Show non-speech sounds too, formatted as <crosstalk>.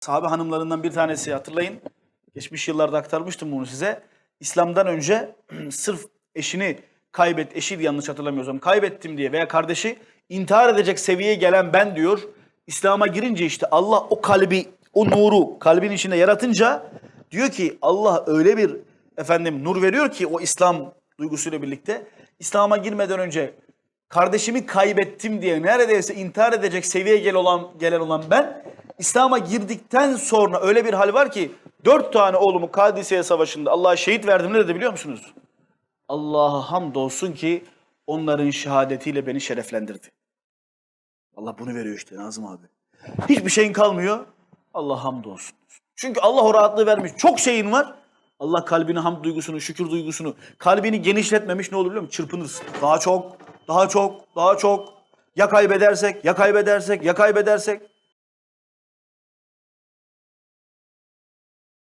Sahabe hanımlarından bir tanesi hatırlayın. Geçmiş yıllarda aktarmıştım bunu size. İslam'dan önce <clears throat> sırf eşini kaybet, eşiydi yanlış hatırlamıyorsam, kaybettim diye veya kardeşi intihar edecek seviyeye gelen ben diyor. İslam'a girince işte Allah o kalbi, o nuru kalbin içinde yaratınca diyor ki Allah öyle bir efendim nur veriyor ki o İslam duygusuyla birlikte İslam'a girmeden önce kardeşimi kaybettim diye neredeyse intihar edecek seviyeye gel olan, gelen olan ben İslam'a girdikten sonra öyle bir hal var ki dört tane oğlumu Kadisiye Savaşı'nda Allah'a şehit verdim ne dedi biliyor musunuz? Allah'a hamdolsun ki onların şehadetiyle beni şereflendirdi. Allah bunu veriyor işte Nazım abi. Hiçbir şeyin kalmıyor. Allah hamdolsun. Çünkü Allah o rahatlığı vermiş. Çok şeyin var. Allah kalbine hamd duygusunu, şükür duygusunu, kalbini genişletmemiş ne olur biliyor musun? Çırpınırsın. Daha çok, daha çok, daha çok. Ya kaybedersek, ya kaybedersek, ya kaybedersek.